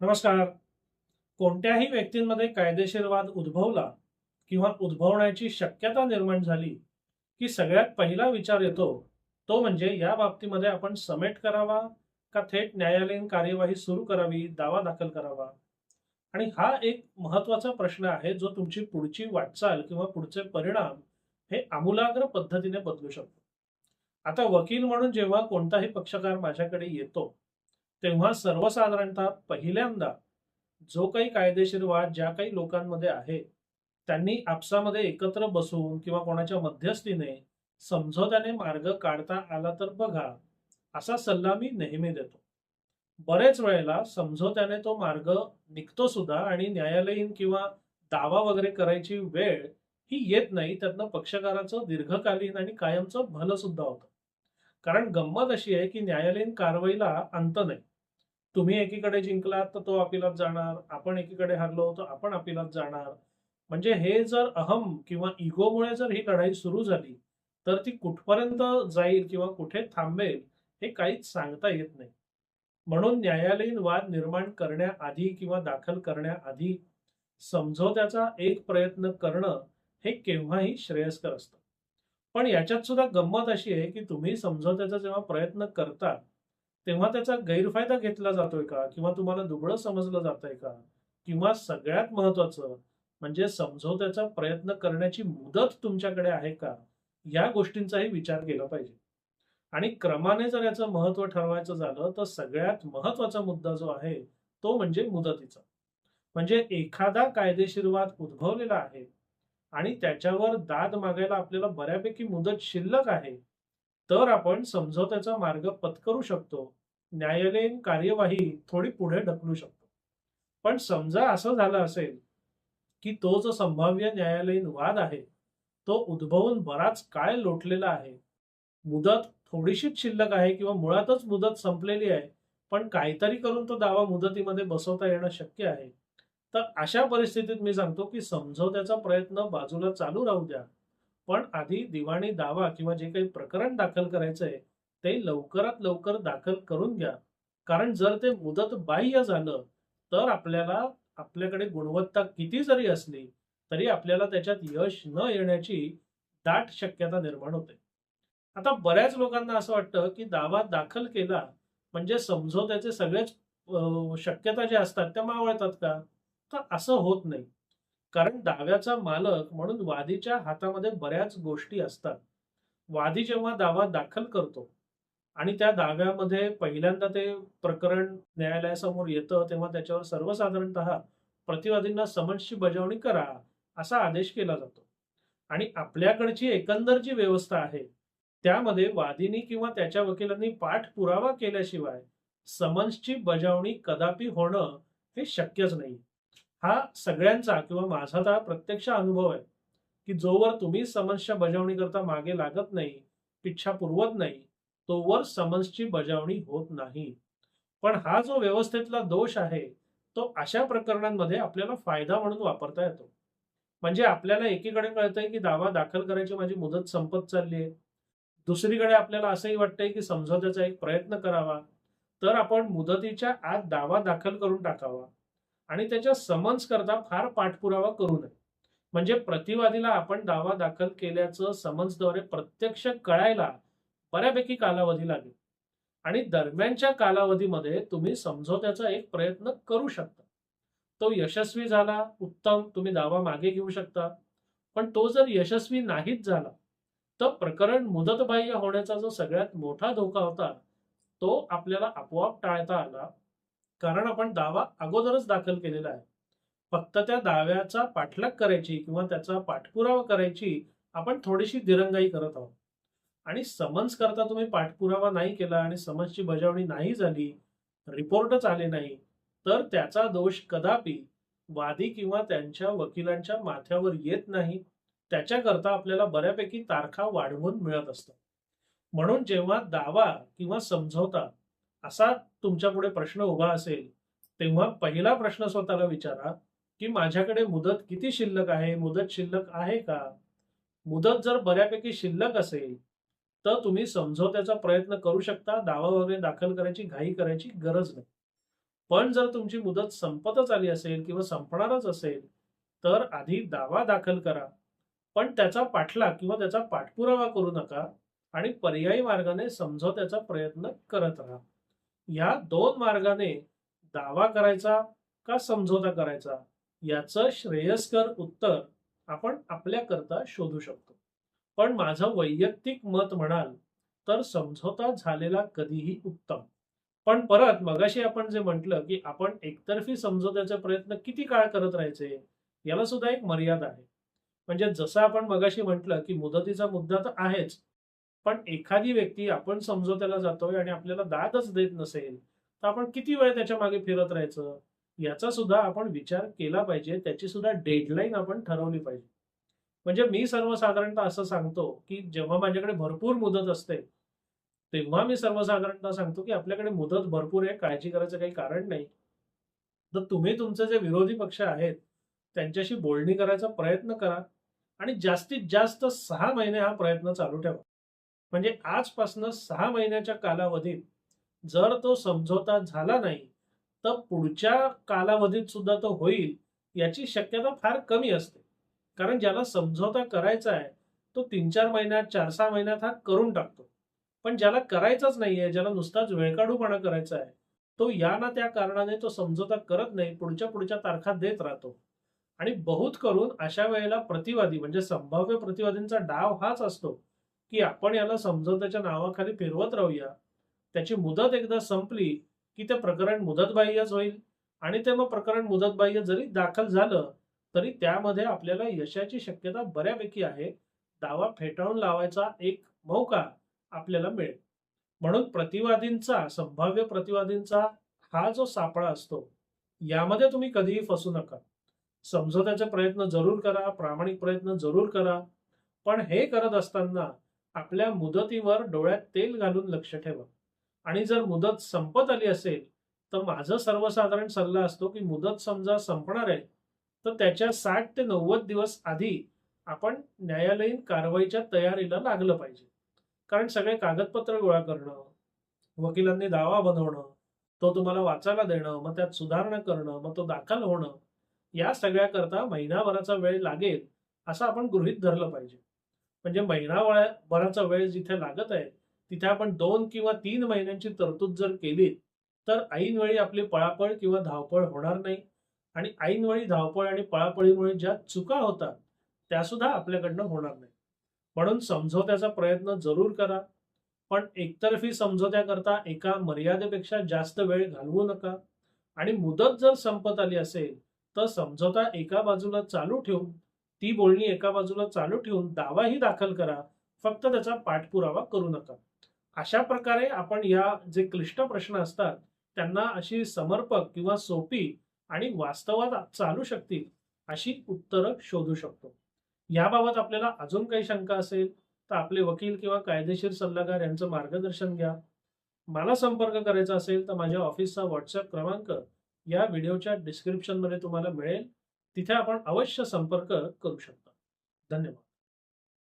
नमस्कार. कोणत्याही व्यक्तींमध्ये कायदेशीर वाद उद्भवला किंवा उद्भवण्याची शक्यता निर्माण झाली की सगळ्यात पहिला विचार येतो तो म्हणजे या बाबतीमध्ये आपण समेट करावा का थेट न्यायालयीन कार्यवाही सुरू करावी दावा दाखल करावा? आणि हा एक महत्त्वाचा प्रश्न आहे जो तुमची पुढची वाटचाल किंवा पुढचे परिणाम हे आमूलाग्र पद्धतीने बदलू शकतो. आता वकील म्हणून जेव्हा कोणताही पक्षकार माझ्याकडे येतो तेव्हा सर्वसाधारणतः पहिल्यांदा जो काही कायदेशीर वाद ज्या काही लोकांमध्ये आहे त्यांनी आपसामध्ये एकत्र बसून किंवा कोणाच्या मध्यस्थीने समझोत्याने मार्ग काढता आला तर बघा असा सल्ला मी नेहमी देतो. बरेच वेळेला समझोत्याने तो मार्ग निघतो सुद्धा आणि न्यायालयीन किंवा दावा वगैरे करायची वेळ ही येत नाही त्यातनं पक्षकाराचं दीर्घकालीन आणि कायमचं भलं सुद्धा होतं. कारण गंमत अशी आहे की न्यायालयीन कारवाईला अंत नाही. तुम्ही एकीकडे जिंकलात तर तो अपिलात जाणार आपण एकीकडे हरलो तर आपण अपिलात जाणार. म्हणजे हे जर अहम किंवा इगोमुळे जर ही लढाई सुरू झाली तर ती कुठपर्यंत जाईल किंवा कुठे थांबेल हे काहीच सांगता येत नाही. म्हणून न्यायालयीन वाद निर्माण करण्याआधी किंवा दाखल करण्याआधी समझोत्याचा एक प्रयत्न करणं हे केव्हाही श्रेयस्कर असतं. पण याच्यात सुद्धा गंमत अशी आहे की तुम्ही समजवत्याचा जेव्हा प्रयत्न करता तेव्हा त्याचा गैरफायदा घेतला जातोय का? किंवा तुम्हाला दुबळं समजलं जातंय का? किंवा सगळ्यात महत्वाचं म्हणजे समझोत्याचा प्रयत्न करण्याची मुदत तुमच्याकडे आहे का? या गोष्टींचाही विचार केला पाहिजे. आणि क्रमाने जर याचं महत्त्व ठरवायचं झालं तर सगळ्यात महत्त्वाचा मुद्दा जो आहे तो म्हणजे मुदतीचा. म्हणजे एखादा कायदेशीर वाद उद्भवलेला आहे आणि त्याच्यावर दाद मागायला आपल्याला बऱ्यापैकी मुदत शिल्लक आहे. तर आपण समझोत्याचा मार्ग पत्करू शकतो. न्यायालयीन कार्यवाही थोडी पुढे ढकलू शकतो. पण समजा असं झालं असेल की तो जो संभाव्य न्यायालयीन वाद आहे तो उद्भवून बराच काळ लोटलेला आहे. मुदत थोडीशीच शिल्लक आहे किंवा मुळातच मुदत संपलेली आहे पण काहीतरी करून तो दावा मुदतीमध्ये बसवता येणं शक्य आहे. तर अशा परिस्थितीत मी सांगतो की समजवत्याचा प्रयत्न बाजूला चालू राहू द्या. पण आधी दिवाणी दावा किंवा जे काही प्रकरण दाखल करायचंय ते लवकरात लवकर दाखल करून घ्या. कारण जर ते मुदत बाह्य झालं तर आपल्याला आपल्याकडे गुणवत्ता किती जरी असली तरी आपल्याला त्याच्यात यश न येण्याची दाट शक्यता निर्माण होते. आता बऱ्याच लोकांना असं वाटतं की दावा दाखल केला म्हणजे समझोत्याचे सगळेच शक्यता ज्या असतात त्या मावळतात का? तर असं होत नाही. कारण दाव्याचा मालक म्हणून वादीच्या हातामध्ये बऱ्याच गोष्टी असतात. वादी जेव्हा दावा दाखल करतो आणि त्या दाव्यामध्ये पहिल्यांदा ते प्रकरण न्यायालयासमोर येतं तेव्हा त्याच्यावर सर्वसाधारणतः प्रतिवादींना समन्सची बजावणी करा असा आदेश केला जातो. आणि आपल्याकडची एकंदर जी व्यवस्था आहे त्यामध्ये वादीनी किंवा त्याच्या वकिलांनी पाठपुरावा केल्याशिवाय समन्सची बजावणी कदापि होणं हे शक्यच नाही हा सगळ्यांचा किंवा माझा तर हा प्रत्यक्ष अनुभव आहे की जोवर तुम्ही समन्सच्या बजावणी करता मागे लागत नाही इच्छा पुरवत नाही तोवर समन्सची बजावणी होत नाही. पण हा जो व्यवस्थेतला दोष आहे तो अशा प्रकरणांमध्ये आपल्याला फायदा म्हणून वापरता येतो. म्हणजे आपल्याला एकीकडे कळतंय की दावा दाखल करायची माझी मुदत संपत चालली आहे. दुसरीकडे आपल्याला असंही वाटतंय की समझोत्याचा एक प्रयत्न करावा. तर आपण मुदतीच्या आत दावा दाखल करून टाकावा. आणि त्याच्या समन्स करता फार पाठपुरावा करू नये. म्हणजे प्रतिवादीला आपण दावा दाखल केल्याचं समन्सद्वारे प्रत्यक्ष कळायला बऱ्यापैकी कालावधी लागेल. आणि दरम्यानच्या कालावधीमध्ये तुम्ही समझोत्याचा एक प्रयत्न करू शकता. तो यशस्वी झाला उत्तम तुम्ही दावा मागे घेऊ शकता. पण तो जर यशस्वी नाहीच झाला तर प्रकरण मुदतबाह्य होण्याचा जो सगळ्यात मोठा धोका होता तो आपल्याला आपोआप टाळता आला कारण आपण दावा अगोदरच दाखल केलेला आहे. फक्त त्या दाव्याचा पाठलाग करायची किंवा त्याचा पाठपुरावा करायची आपण थोडीशी दिरंगाई करत आहोत. आणि समन्स करता तुम्ही पाठपुरावा नाही केला आणि समन्सची बजावणी नाही झाली रिपोर्टच आले नाही तर त्याचा दोष कदापि वादी किंवा त्यांच्या वकिलांच्या माथ्यावर येत नाही. त्याच्याकरता आपल्याला बऱ्यापैकी तारखा वाढवून मिळत असतात. म्हणून जेव्हा दावा किंवा समझोता असा तुमच्यापुढे प्रश्न उभा असेल तेव्हा पहिला प्रश्न स्वतःला विचारा की माझ्याकडे मुदत किती शिल्लक आहे? मुदत शिल्लक आहे का? मुदत जर बऱ्यापैकी शिल्लक असेल तर तुम्ही समझोत्याचा प्रयत्न करू शकता दावा वगैरे दाखल करायची घाई करायची गरज नाही. पण जर तुमची मुदत संपतच आली असेल किंवा संपणारच असेल तर आधी दावा दाखल करा. पण त्याचा पाठलाग किंवा त्याचा पाठपुरावा करू नका आणि पर्यायी मार्गाने समझोत्याचा प्रयत्न करत राहा. या दोन मार्गाने दावा करायचा का समझोता करायचा याचं श्रेयस्कर उत्तर आपण आपल्याकरता शोधू शकतो. पण माझं वैयक्तिक मत म्हणाल तर समझोता झालेला कधीही उत्तम. पण परत मगाशी आपण जे म्हटलं की आपण एकतर्फी समजवण्याचा प्रयत्न किती काळ करत राहायचे याला सुद्धा एक मर्यादा आहे. म्हणजे जसं आपण मगाशी म्हटलं की मुदतीचा मुद्दा तर आहेच पण एखादी व्यक्ती आपण समजोत्याला जातोय आणि आपल्याला दादच देत नसेल तर आपण किती वेळ त्याच्यामागे फिरत राहायचं? याचा सुद्धा आपण विचार केला पाहिजे त्याची सुद्धा डेडलाईन आपण ठरवली पाहिजे. म्हणजे मी सर्वसाधारणतः असं सांगतो की जेव्हा माझ्याकडे भरपूर मुदत असते तेव्हा मी सर्वसाधारणतः सांगतो की आपल्याकडे मुदत भरपूर आहे काळजी करायचं काही कारण नाही. तर तुम्ही तुमचे जे विरोधी पक्ष आहेत त्यांच्याशी बोलणी करायचा प्रयत्न करा आणि जास्तीत जास्त सहा महिने हा प्रयत्न चालू ठेवा. म्हणजे आजपासून सहा महिन्याच्या कालावधीत जर तो समझोता झाला नाही तर पुढच्या कालावधीत सुद्धा तो होईल याची शक्यता फार कमी असते. कारण ज्याला समझोता करायचा आहे तो तीन चार महिन्यात चार सहा महिन्यात हा करून टाकतो. पण ज्याला करायचाच नाहीये ज्याला नुसताच वेळकाढूपणा करायचा आहे तो या ना त्या कारणाने तो समझोता करत नाही पुढच्या पुढच्या तारखा देत राहतो. आणि बहुत करून अशा वेळेला प्रतिवादी म्हणजे संभाव्य प्रतिवादींचा डाव हाच असतो की आपण याला समजवताच्या नावाखाली फिरवत राहूया. त्याची मुदत एकदा संपली की ते प्रकरण मुदतबाह्यच होईल आणि ते मग प्रकरण मुदतबाह्य जरी दाखल झालं तरी त्यामध्ये आपल्याला यशाची शक्यता बऱ्यापैकी आहे. दावा फेटाळून लावायचा एक मौका आपल्याला मिळेल. म्हणून प्रतिवादींचा संभाव्य प्रतिवादींचा हा जो सापळा असतो यामध्ये तुम्ही कधीही फसू नका. समझोत्याचे प्रयत्न जरूर करा प्रामाणिक प्रयत्न जरूर करा. पण हे करत असताना आपल्या मुदतीवर डोळ्यात तेल घालून लक्ष ठेवा. आणि जर मुदत संपत आली असेल तर माझा सर्वसाधारण सल्ला असतो की मुदत समजा संपणार आहे तर त्याच्या साठ ते नव्वद दिवस आधी आपण न्यायालयीन कारवाईच्या तयारीला लागलं पाहिजे. कारण सगळे कागदपत्र गोळा करणं वकिलांनी दावा बनवणं तो तुम्हाला वाचायला देणं मग त्यात सुधारणा करणं मग तो दाखल होणं या सगळ्याकरता महिनाभराचा वेळ लागेल असं आपण गृहित धरलं पाहिजे. म्हणजे महिनाभराचा वेळ जिथे लागत आहे तिथे आपण दोन किंवा तीन महिन्यांची तरतूद जर केली तर ऐनवेळी आपली पळापळ किंवा धावपळ होणार नाही. आणि ऐनवेळी धावपळ आणि पळापळीमुळे ज्या चुका होतात त्या सुद्धा आपल्याकडनं होणार नाही. म्हणून समझोत्याचा प्रयत्न जरूर करा. पण एकतर्फी समझोत्याकरता एका मर्यादेपेक्षा जास्त वेळ घालवू नका. आणि मुदत जर संपत आली असेल तर समझोता एका बाजूला चालू ठेवून ती बोलणी एका बाजूला चालू ठेवून दावाही दाखल करा. फक्त त्याचा पाठपुरावा करू नका. अशा प्रकारे आपण या जे क्लिष्ट प्रश्न असतात त्यांना अशी समर्पक किंवा सोपी आणि वास्तवात चालू शकतील अशी उत्तरं शोधू शकतो. याबाबत आपल्याला अजून काही शंका असेल तर आपले वकील किंवा कायदेशीर सल्लागार यांचं मार्गदर्शन घ्या. मला संपर्क करायचा असेल तर माझ्या ऑफिसचा व्हॉट्सअप क्रमांक या व्हिडिओच्या डिस्क्रिप्शनमध्ये तुम्हाला मिळेल. तिथे आपण अवश्य संपर्क करू शकता. धन्यवाद.